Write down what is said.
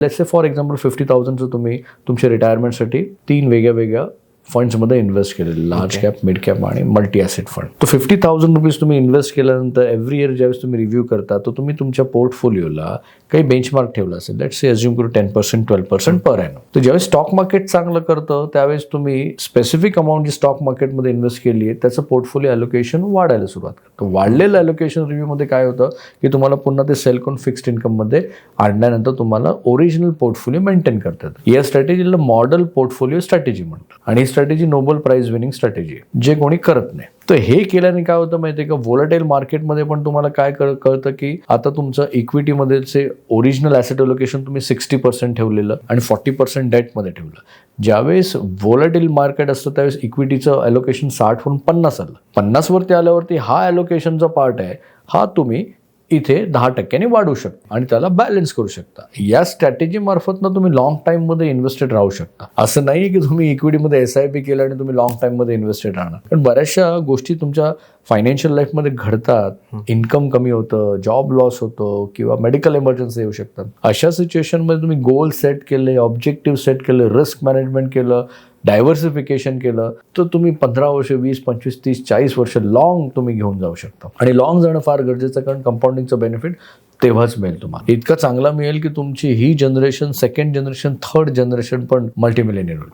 Let's for example fifty थाउजंडचं तुम्ही तुमच्या रिटायरमेंटसाठी तीन वेगळ्या वेगळ्या फंड्समध्ये इन्व्हेस्ट केलेले लार्ज कॅप मिड कॅप आणि मल्टी ॲसेट फंड तो फिफ्टी थाउजंड रुपीज तुम्ही इन्व्हेस्ट केल्यानंतर एव्हरी इयर ज्यावेळेस तुम्ही रिव्ह्यू करता तर तुम्ही तुमच्या पोर्टफोलिओला काही बेंचमार्क ठेवला असेल. लेट से अज्युम करू ten percent twelve percent per annum तर ज्यावेळेस स्टॉक मार्केट चांगलं करतं त्यावेळेस तुम्ही स्पेसिफिक अमाऊंट जी स्टॉक मार्केटमध्ये इन्व्हेस्ट केली आहे त्याचं पोर्टफोलिओ अलोकेशन वाढायला सुरुवात करतं वाढलेलं अलोकेशन रिव्ह्यूमध्ये काय होतं की तुम्हाला पुन्हा ते सेल करून फिक्स्ड इन्कममध्ये आणल्यानंतर तुम्हाला ओरिजिनल पोर्टफोलिओ मेंटेन करता येतं. या स्ट्रॅटेजीला मॉडेल पोर्टफोलिओ स्ट्रॅटेजी म्हणतात. आणि strategy Nobel prize winning strategy जे कोणी करत नाही. तर हे केल्याने काय होतं माहितीये का? वोलाटाईल मार्केटमध्ये पण तुम्हाला काय कळतं की आता तुमचं इक्विटीमध्येचे ओरिजिनल ॲसेट अलोकेशन तुम्ही सिक्स्टी पर्सेंट ठेवलेलं आणि फॉर्टी पर्सेंट डेटमध्ये ठेवलं. ज्यावेळेस वोलाटाईल मार्केट असतं त्यावेळेस इक्विटीचं अलोकेशन साठहून पन्नास आलं. पन्नासवरती आल्यावरती हा ॲलोकेशनचा पार्ट आहे. हा तुम्ही इथे दहा टक्क्यांनी वाढू शकता आणि त्याला बॅलन्स करू शकता. या स्ट्रॅटेजी मार्फतनं तुम्ही लॉंग टाईममध्ये इन्व्हेस्टेड राहू शकता. असं नाही की तुम्ही इक्विटीमध्ये एस आय पी केलं आणि तुम्ही लॉंग टाईममध्ये इन्व्हेस्टेड राहणार. पण बऱ्याचशा गोष्टी तुमच्या फायनान्शियल लाईफमध्ये घडतात. इन्कम कमी होतं जॉब लॉस होतो किंवा मेडिकल इमर्जन्सी येऊ शकतात. अशा सिच्युएशनमध्ये तुम्ही गोल सेट केले ऑब्जेक्टिव्ह सेट केले रिस्क मॅनेजमेंट केलं डायव्हर्सिफिकेशन केलं तर तुम्ही पंधरा वर्ष वीस पंचवीस तीस चाळीस वर्ष लॉंग तुम्ही घेऊन जाऊ शकता. आणि लॉंग जाणं फार गरजेचं कारण कंपाऊंडिंगचं बेनिफिट तेव्हाच मिळेल तुम्हाला. इतका चांगला मिळेल की तुमची ही generation second generation third generation पण मल्टीमिलेनियर होईल.